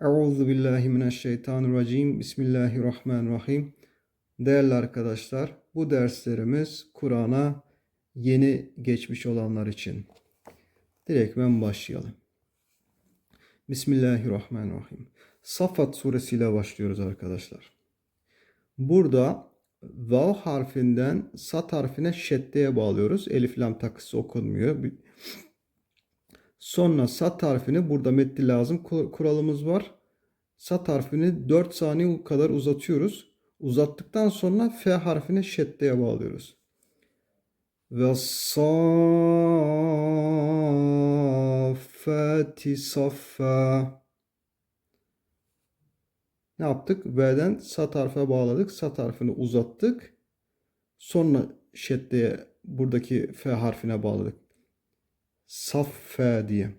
Euzu billahi mineşşeytanirracim. Bismillahirrahmanirrahim. Değerli arkadaşlar, bu derslerimiz Kur'an'a yeni geçmiş olanlar için. Direktmen başlayalım. Bismillahirrahmanirrahim. Safat suresiyle başlıyoruz arkadaşlar. Burada vav harfinden sat harfine şeddeye bağlıyoruz. Elif lam takısı okunmuyor. Sonra sat harfini burada metni lazım kuralımız var. Sat harfini 4 saniye kadar uzatıyoruz. Uzattıktan sonra F harfini şeddeye bağlıyoruz. Ve saffati saffa. Ne yaptık? V'den sat harfe bağladık. Sat harfini uzattık. Sonra şeddeye buradaki F harfine bağladık. Saffe diye.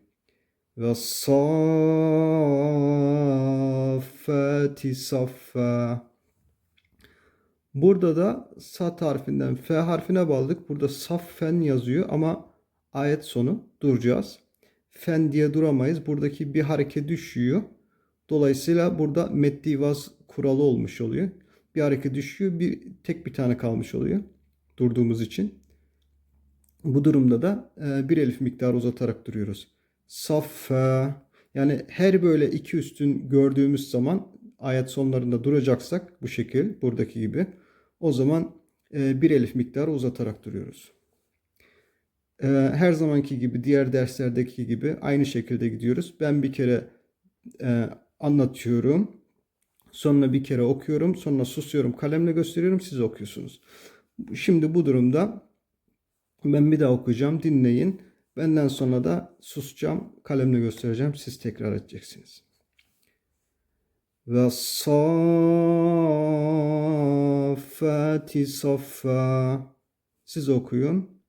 Ve saffati saffa. Burada da sat harfinden F harfine bağladık. Burada saffen yazıyor ama ayet sonu duracağız. Fen diye duramayız. Buradaki bir hareket düşüyor. Dolayısıyla burada meddi vaz kuralı olmuş oluyor. Bir hareket düşüyor. Bir tek bir tane kalmış oluyor. Durduğumuz için. Bu durumda da e, bir elif miktarı uzatarak duruyoruz. Saffa yani her böyle iki üstün gördüğümüz zaman ayet sonlarında duracaksak bu şekil buradaki gibi o zaman e, bir elif miktarı uzatarak duruyoruz. E, her zamanki gibi diğer derslerdeki gibi aynı şekilde gidiyoruz. Ben bir kere anlatıyorum. Sonra bir kere okuyorum. Sonra susuyorum. Kalemle gösteriyorum. Siz okuyorsunuz. Şimdi bu durumda ben bir daha okuyacağım. Dinleyin. Benden sonra da susacağım. Kalemle göstereceğim. Siz tekrar edeceksiniz. Ve saffati saffa. Siz okuyun.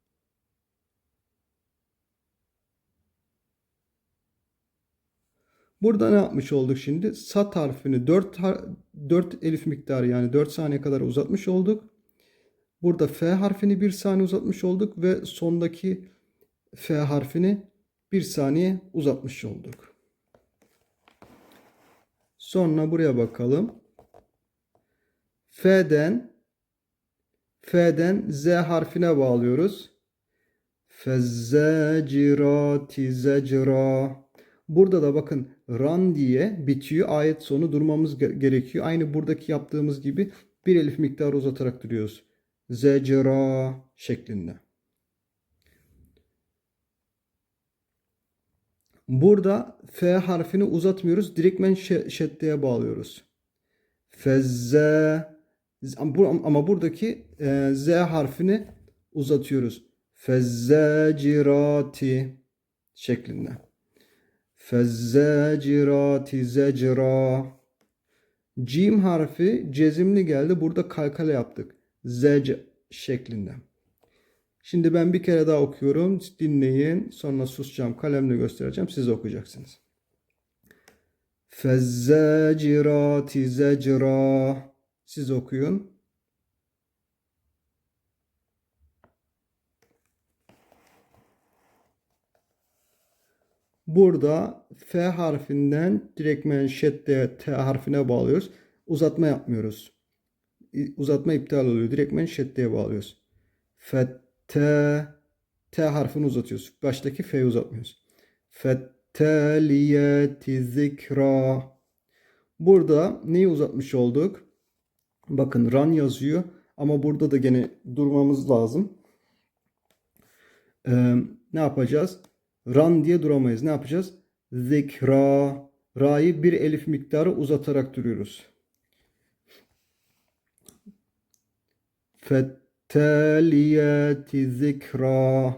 Burada ne yapmış olduk şimdi? Sat harfini 4, 4 elif miktarı yani 4 saniye kadar uzatmış olduk. Burada F harfini 1 saniye uzatmış olduk ve sondaki F harfini 1 saniye uzatmış olduk. Sonra buraya bakalım. F'den F'den Z harfine bağlıyoruz. Fezzecirati zecra. Burada da bakın ran diye bitiyor. Ayet sonu durmamız gerekiyor. Aynı buradaki yaptığımız gibi bir elif miktarı uzatarak duruyoruz zecra şeklinde. Burada F harfini uzatmıyoruz. Direktmen şeddeye bağlıyoruz. Fezze ama buradaki e, Z harfini uzatıyoruz. Fezzecirati şeklinde. Fezzecirati zecra. Cim harfi cezimli geldi. Burada kalkale yaptık zec şeklinde. Şimdi ben bir kere daha okuyorum. Dinleyin. Sonra susacağım. Kalemle göstereceğim. Siz okuyacaksınız. Fezzecirati zecra. Siz okuyun. Burada F harfinden direktmen şedde T harfine bağlıyoruz. Uzatma yapmıyoruz uzatma iptal oluyor. Direktmen şeddeye bağlıyoruz. Fette T harfini uzatıyoruz. Baştaki F'yi uzatmıyoruz. Fetteliyeti zikra. Burada neyi uzatmış olduk? Bakın ran yazıyor. Ama burada da gene durmamız lazım. Ee, ne yapacağız? Ran diye duramayız. Ne yapacağız? Zikra. Ra'yı bir elif miktarı uzatarak duruyoruz. Fetteliyeti zikra.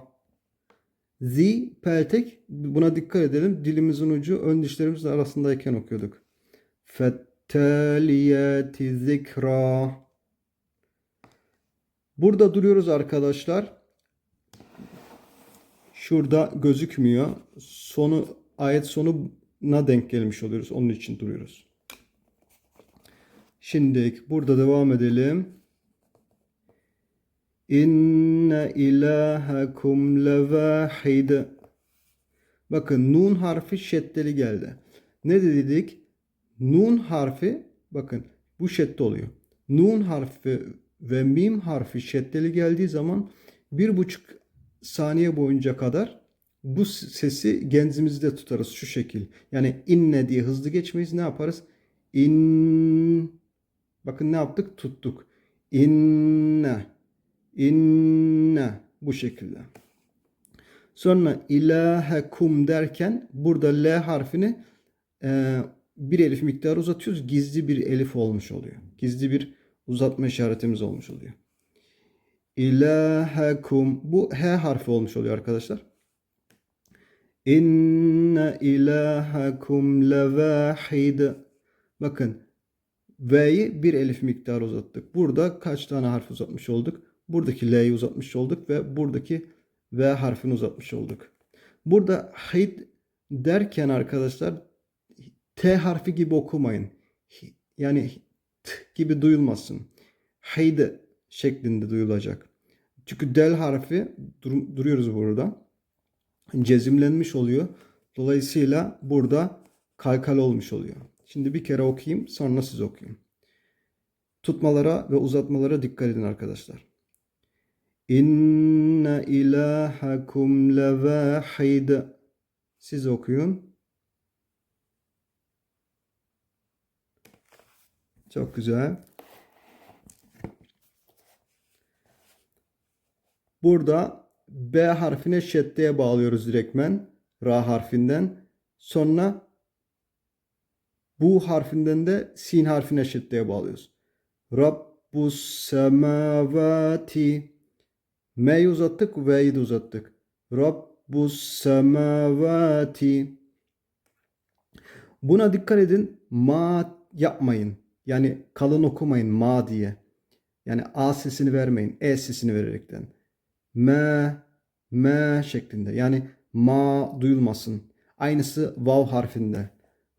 Zi peltek buna dikkat edelim. Dilimizin ucu ön dişlerimizin arasındayken okuyorduk. Fetteliyeti zikra. Burada duruyoruz arkadaşlar. Şurada gözükmüyor. Sonu ayet sonuna denk gelmiş oluyoruz. Onun için duruyoruz. Şimdi burada devam edelim. İnne ilahekum levahid. Bakın nun harfi şeddeli geldi. Ne dedik? nun harfi bakın bu şedde oluyor. Nun harfi ve mim harfi şeddeli geldiği zaman bir buçuk saniye boyunca kadar bu sesi genzimizde tutarız şu şekil. Yani inne diye hızlı geçmeyiz. Ne yaparız? İn Bakın ne yaptık? Tuttuk. İnne inne bu şekilde. Sonra ilahekum derken burada L harfini e, bir elif miktarı uzatıyoruz. Gizli bir elif olmuş oluyor. Gizli bir uzatma işaretimiz olmuş oluyor. İlahekum bu H harfi olmuş oluyor arkadaşlar. İnne ilahekum levahid. Bakın V'yi bir elif miktarı uzattık. Burada kaç tane harf uzatmış olduk? Buradaki L'yi uzatmış olduk ve buradaki V harfini uzatmış olduk. Burada hid derken arkadaşlar T harfi gibi okumayın. Yani t gibi duyulmasın. Hid şeklinde duyulacak. Çünkü del harfi dur duruyoruz burada. Cezimlenmiş oluyor. Dolayısıyla burada kalkal olmuş oluyor. Şimdi bir kere okuyayım sonra siz okuyun. Tutmalara ve uzatmalara dikkat edin arkadaşlar. İnne ilahakum levahid. Siz okuyun. Çok güzel. Burada B harfine şeddeye bağlıyoruz direktmen. Ra harfinden. Sonra bu harfinden de sin harfine şeddeye bağlıyoruz. Rabbus semavati. M'yi uzattık, V'yi de uzattık. Rabbus semavati. Buna dikkat edin. Ma yapmayın. Yani kalın okumayın ma diye. Yani A sesini vermeyin. E sesini vererekten. M, M şeklinde. Yani ma duyulmasın. Aynısı vav harfinde.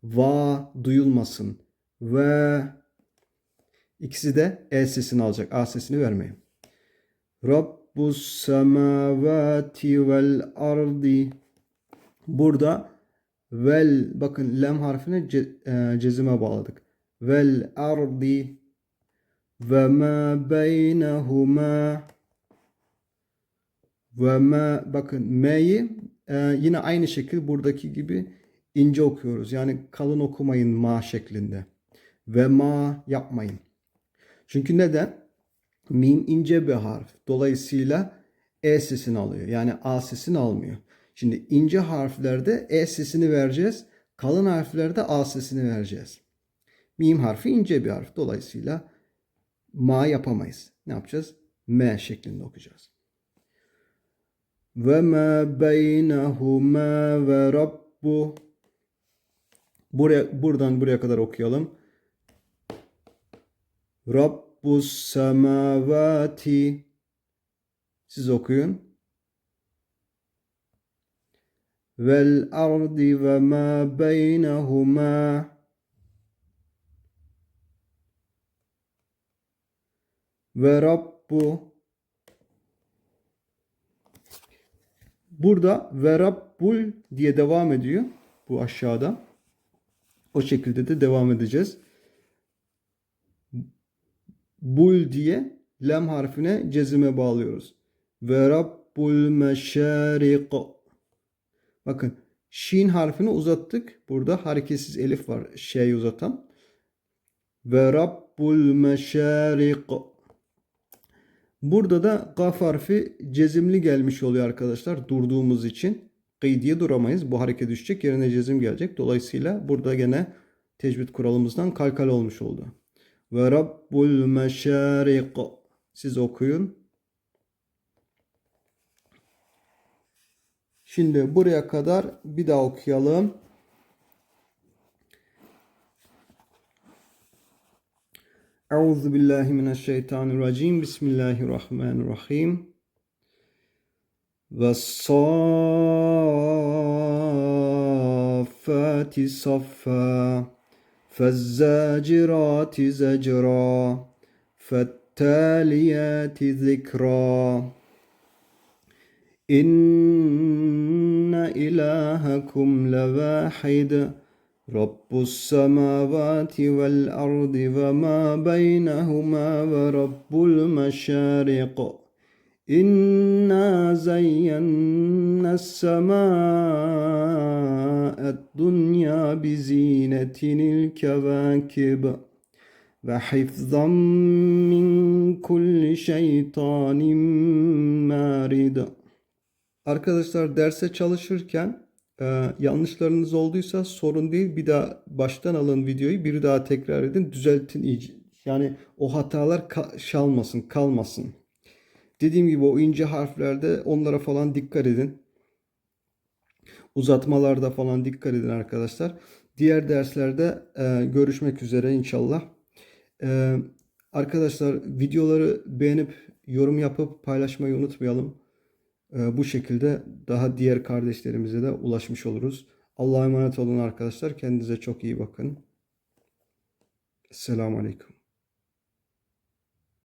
Va duyulmasın. Ve ikisi de E sesini alacak. A sesini vermeyin. Rabbus semavati vel ardi. Burada vel bakın lem harfine ce, e, cezime bağladık. Vel ardi ve ma beynehuma ve ma bakın me'yi e, yine aynı şekil buradaki gibi ince okuyoruz. Yani kalın okumayın ma şeklinde. Ve ma yapmayın. Çünkü neden? Mim ince bir harf. Dolayısıyla E sesini alıyor. Yani A sesini almıyor. Şimdi ince harflerde E sesini vereceğiz. Kalın harflerde A sesini vereceğiz. Mim harfi ince bir harf. Dolayısıyla ma yapamayız. Ne yapacağız? M şeklinde okuyacağız. Ve ma beynehuma ve rabbu Buraya, buradan buraya kadar okuyalım. Rabbus semavati Siz okuyun. Vel ardi ve ma beynehuma ve Rabbu Burada ve Rabbul diye devam ediyor bu aşağıda. O şekilde de devam edeceğiz. Bul diye lem harfine cezime bağlıyoruz. Ve Rabbul meşarik. Bakın şin harfini uzattık. Burada hareketsiz elif var şey uzatan. Ve Rabbul meşarik. Burada da gaf harfi cezimli gelmiş oluyor arkadaşlar durduğumuz için gıydiye duramayız. Bu hareket düşecek yerine cezim gelecek. Dolayısıyla burada gene tecvid kuralımızdan kalkal olmuş oldu ve Rabbul meşarik. Siz okuyun. Şimdi buraya kadar bir daha okuyalım. Euzu billahi mineşşeytanirracim. Bismillahirrahmanirrahim. Ve saffati saffa. فالزاجرات زجرا فالتاليات ذكرا. إن إلهكم لواحد رب السماوات والأرض وما بينهما ورب المشارق. İnna zeyyenna semâ'ed dunya bi zînetinil kevâkib ve hifzan min kulli şeytanin mârid. Arkadaşlar derse çalışırken ee, yanlışlarınız olduysa sorun değil. Bir daha baştan alın videoyu. Bir daha tekrar edin. Düzeltin iyice. Yani o hatalar ka- şey şalmasın, kalmasın. Dediğim gibi o ince harflerde onlara falan dikkat edin. Uzatmalarda falan dikkat edin arkadaşlar. Diğer derslerde e, görüşmek üzere inşallah. E, arkadaşlar videoları beğenip yorum yapıp paylaşmayı unutmayalım. E, bu şekilde daha diğer kardeşlerimize de ulaşmış oluruz. Allah'a emanet olun arkadaşlar. Kendinize çok iyi bakın. Selamun Aleyküm.